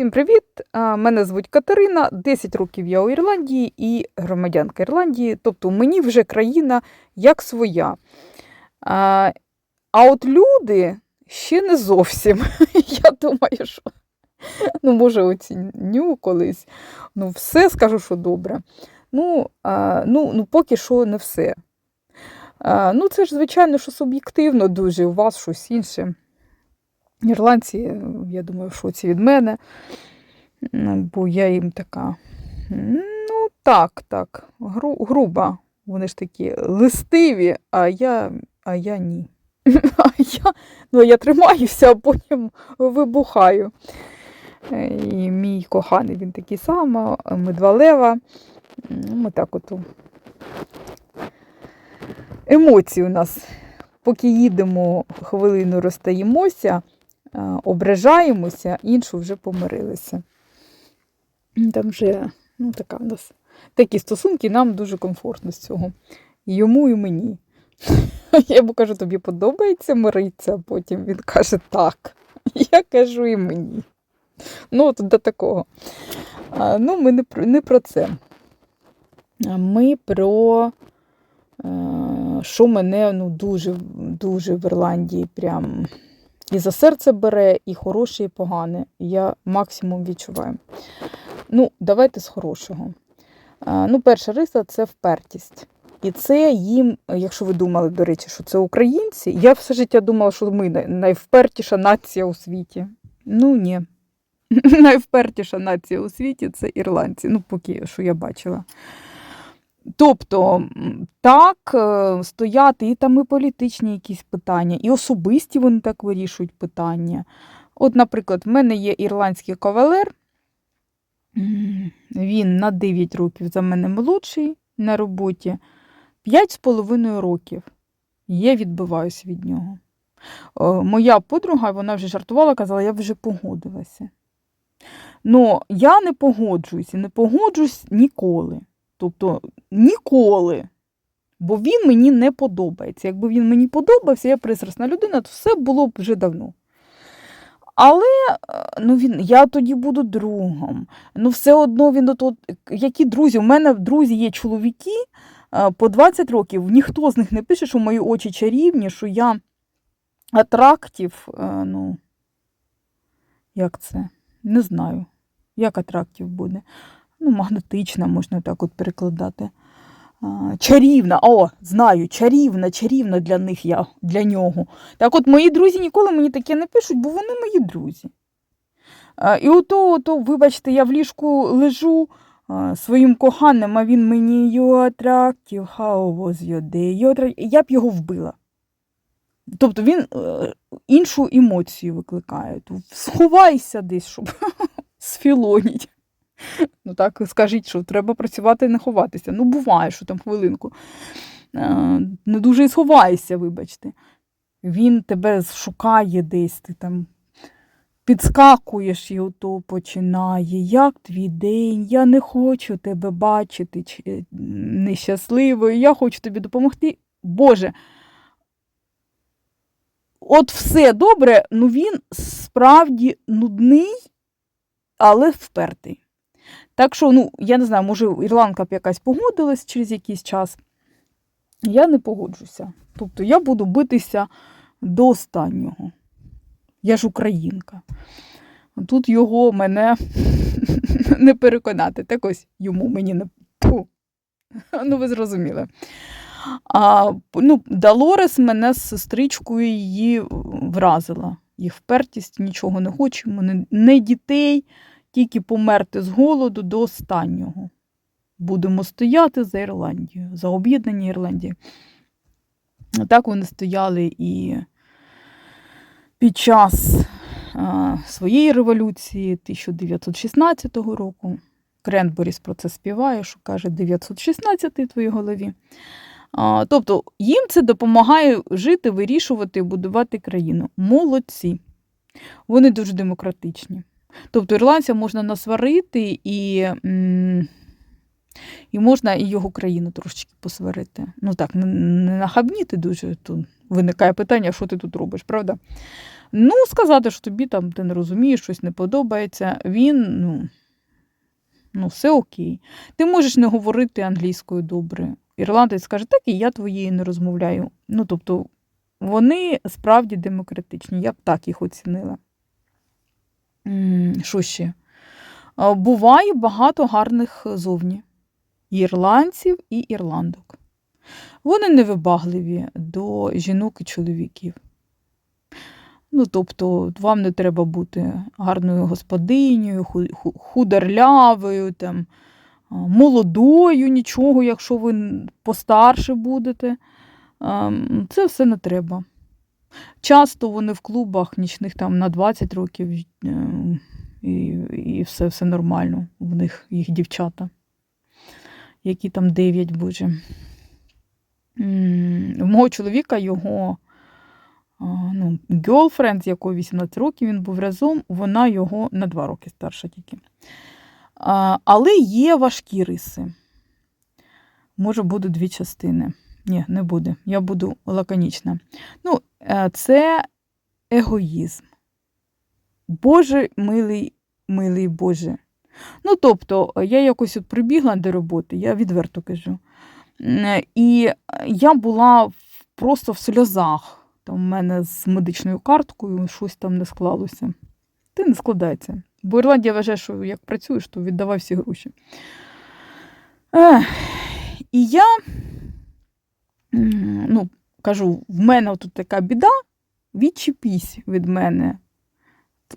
Всім привіт! Мене звуть Катерина, 10 років я у Ірландії і громадянка Ірландії, тобто мені вже країна як своя. А, от люди ще не зовсім. Я думаю, що ну, може, оціню колись. Ну, все скажу, що добре. Ну, ну, ну поки що не все. Ну, це ж, звичайно, що суб'єктивно дуже, у вас щось інше. Ірландці, я думаю, в шоці від мене, бо я їм така. Ну, так, так, гру, груба. Вони ж такі листиві, а я, а я ні. А я, ну, я тримаюся, а потім вибухаю. Е, І мій коханий він такий самий, ми два лева. Ми так от. Емоції у нас. Поки їдемо, хвилину розстаємося, е, ображаємося, іншу вже помирилися. Там вже ну, така в нас такі стосунки, нам дуже комфортно з цього. І Йому і мені. Я йому кажу, тобі подобається миритися, а потім він каже так. Я кажу і мені. Ну, от до такого. А, ну, ми не про, не про це. А Ми про е, що мене ну, дуже, дуже в Ірландії прям і за серце бере, і хороше, і погане. Я максимум відчуваю. Ну, давайте з хорошого. Ну, перша риса це впертість. І це їм, якщо ви думали, до речі, що це українці, я все життя думала, що ми найвпертіша нація у світі. Ну, ні. Найвпертіша нація у світі це ірландці. Ну, поки що я бачила. Тобто, так, е, стояти і там і політичні якісь питання, і особисті вони так вирішують питання. От, наприклад, в мене є ірландський кавалер, він на 9 років за мене молодший на роботі, 5,5 років. Я відбиваюся від нього. Е, Моя подруга, вона вже жартувала, казала, я вже погодилася. Ну, я не погоджуюся, не погоджуюсь ніколи. Тобто ніколи. Бо він мені не подобається. Якби він мені подобався, я пристрасна людина, то все було б вже давно. Але е, ну, він, я тоді буду другом. Ну, все одно він от, от, які друзі? У мене друзі є чоловіки е, по 20 років, ніхто з них не пише, що мої очі чарівні, що я атрактів. е, Ну, як це? Не знаю. Як атрактів буде? Ну, магнетична, можна так от перекладати. Чарівна, о, знаю, чарівна, чарівна для них я, для нього. Так от мої друзі ніколи мені таке не пишуть, бо вони мої друзі. І ото, ото, вибачте, я в ліжку лежу своїм коханим, а він мені you attractive, how was your day? You attract-» Я б його вбила. Тобто він е, іншу емоцію викликає. Сховайся десь, щоб сфілоніть. Ну так скажіть, що треба працювати і не ховатися. Ну, буває, що там хвилинку. Е, Не дуже і сховаєшся, вибачте. Він тебе шукає десь, ти там підскакуєш і ото починає. Як твій день? Я не хочу тебе бачити нещасливою, я хочу тобі допомогти. Боже. От все добре, ну він справді нудний, але впертий. Так що, ну, я не знаю, може, ірландка б якась погодилась через якийсь час. Я не погоджуся. Тобто я буду битися до останнього. Я ж українка. Тут його мене не переконати. Так ось йому мені не. Тьфу. Ну, ви зрозуміли. А, ну, Долорес мене з сестричкою її вразила. Їх впертість, нічого не хочемо, не дітей, тільки померти з голоду до останнього. Будемо стояти за Ірландію, за об'єднання Ірландії. Так вони стояли і під час а, своєї революції 1916 року. Кренборіс про це співає, що каже 916 в твоїй голові. А, тобто їм це допомагає жити, вирішувати, будувати країну. Молодці. Вони дуже демократичні. Тобто ірландця можна насварити і, і можна і його країну трошечки посварити. Ну так, не, нахабніти дуже. Тут виникає питання, що ти тут робиш, правда? Ну, сказати, що тобі там ти не розумієш, щось не подобається, він, ну, ну, все окей. Ти можеш не говорити англійською добре. Ірландець скаже, так і я твоєю не розмовляю. Ну, тобто, вони справді демократичні, я б так їх оцінила. Що ще? Буває багато гарних зовні і ірландців і ірландок. Вони невибагливі до жінок і чоловіків. Ну, тобто, вам не треба бути гарною господинею, ху- ху- там, молодою, нічого, якщо ви постарше будете. Ем, Це все не треба. Часто вони в клубах нічних там на 20 років е, і, і все, все нормально. В них їх дівчата, які там 9, боже. В мого чоловіка його ну, girlfriend, з якою 18 років він був разом, вона його на 2 роки старша тільки. Але є важкі риси. Може, буде дві частини. Ні, не буде. Я буду лаконічна. Ну, це егоїзм. Боже, милий, милий Боже. Ну, тобто, я якось от прибігла до роботи, я відверто кажу. І я була просто в сльозах. Там в мене з медичною карткою щось там не склалося. Ти не складається. Бо Ірландія вважає, що як працюєш, то віддавай всі гроші. Ех, і я ну, кажу, в мене тут така біда, відчепись від мене,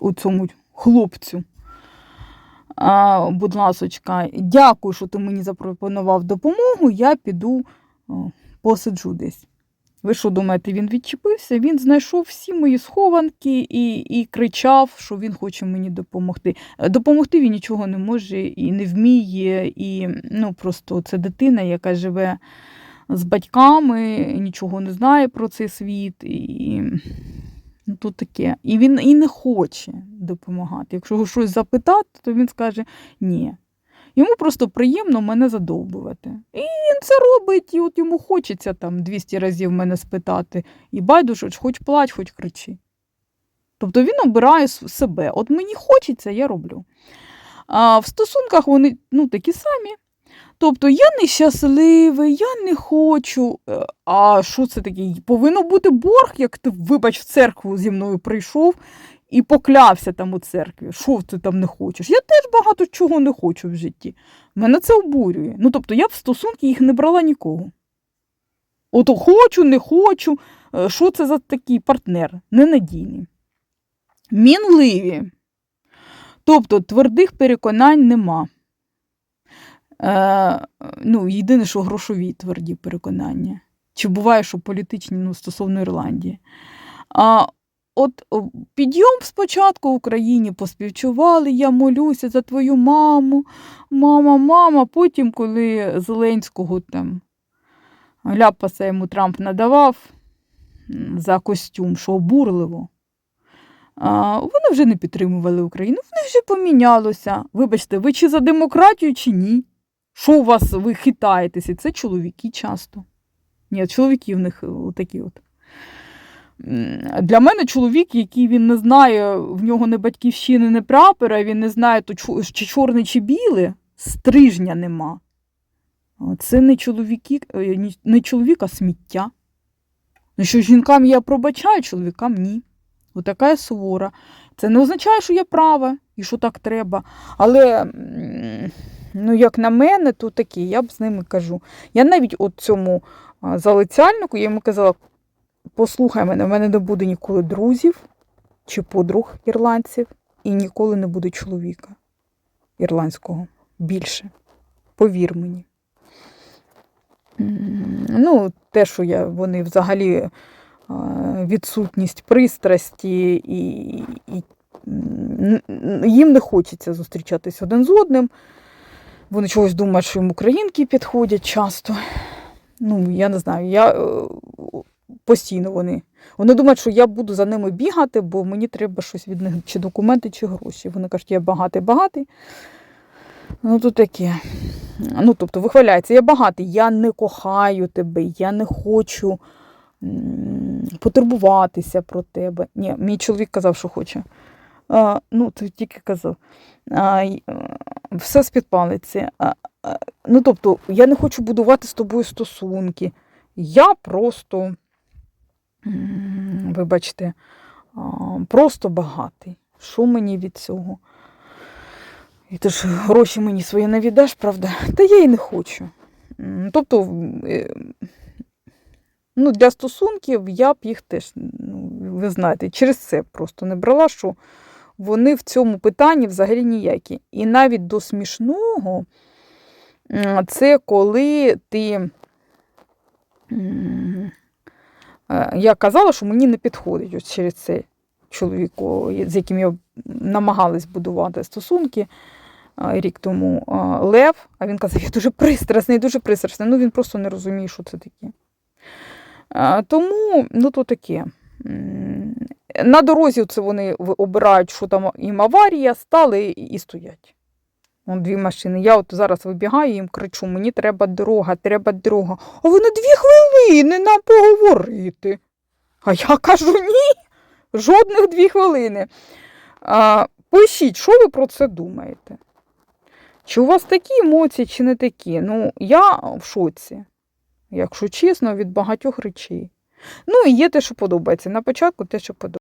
у цьому хлопцю. А, будь ласочка, дякую, що ти мені запропонував допомогу, я піду посиджу десь. Ви що думаєте, він відчепився? Він знайшов всі мої схованки і, і кричав, що він хоче мені допомогти. Допомогти він нічого не може і не вміє. І ну, просто це дитина, яка живе з батьками, нічого не знає про цей світ. І ну, тут таке. І він і не хоче допомагати. Якщо його щось запитати, то він скаже ні. Йому просто приємно мене задовбувати. І він це робить, і от йому хочеться там 200 разів мене спитати. І байдуже, хоч плач, хоч кричи. Тобто він обирає себе. От мені хочеться, я роблю. А в стосунках вони ну, такі самі. Тобто я нещасливий, я не хочу. Е, А що це таке? Повинно бути борг, як ти, вибач, в церкву зі мною прийшов і поклявся там у церкві. Що ти там не хочеш? Я теж багато чого не хочу в житті. Мене це обурює. Ну, тобто, я в стосунки їх не брала нікого. От хочу, не хочу. Е, Що це за такий партнер? Ненадійний. Мінливі. Тобто твердих переконань нема. Е, ну, єдине, що грошові тверді переконання. Чи буває, що політичні ну, стосовно Ірландії. А, от підйом спочатку в Україні поспівчували, я молюся за твою маму, мама, мама. Потім, коли Зеленського там ляпаса йому Трамп надавав за костюм, що обурливо. А, вони вже не підтримували Україну, в них вже помінялося. Вибачте, ви чи за демократію, чи ні? Що у вас ви хитаєтеся? Це чоловіки часто. Ні, чоловіки в них такі от. Для мене чоловік, який він не знає, в нього не батьківщини, не прапора, він не знає, то чи чорне, чи біле, стрижня нема. Це не чоловіки, е, не чоловік, а сміття. Ну що жінкам я пробачаю, чоловікам ні. Отака я сувора. Це не означає, що я права і що так треба. Але, ну, як на мене, то такі, я б з ними кажу. Я навіть от цьому залицяльнику, я йому казала, послухай мене, в мене не буде ніколи друзів чи подруг ірландців, і ніколи не буде чоловіка ірландського більше. Повір мені. Ну, те, що я, вони взагалі відсутність пристрасті, і, і їм не хочеться зустрічатись один з одним. Вони чогось думають, що їм українки підходять часто. Ну, я не знаю, я е, постійно вони. Вони думають, що я буду за ними бігати, бо мені треба щось від них, чи документи, чи гроші. Вони кажуть, я багатий-багатий. Ну, то таке. Ну, тобто, вихваляється, я багатий, я не кохаю тебе, я не хочу потурбуватися про тебе. Ні, мій чоловік казав, що хоче. А, ну, ти тільки казав. А, все з-під палиці. Ну, тобто, я не хочу будувати з тобою стосунки. Я просто, вибачте, просто багатий. Що мені від цього? І ти ж гроші мені свої не віддаш, правда? Та я і не хочу. Тобто, е, ну, для стосунків я б їх теж, ну, ви знаєте, через це просто не брала, що вони в цьому питанні взагалі ніякі. І навіть до смішного це коли ти. е, Я казала, що мені не підходить ось через це чоловіку, з яким я намагалась будувати стосунки рік тому Лев, а він казав, я дуже пристрасний, дуже пристрасний. Ну він просто не розуміє, що це таке. Тому, ну то таке. На дорозі це вони обирають, що там їм аварія, стали і, і стоять. Вон дві машини. Я от зараз вибігаю їм кричу: мені треба дорога, треба дорога. А вони дві хвилини нам поговорити. А я кажу ні, жодних дві хвилини. А, пишіть, що ви про це думаєте? Чи у вас такі емоції, чи не такі? Ну, я в шоці, якщо чесно, від багатьох речей. Ну, і є те, що подобається. На початку те, що подобається.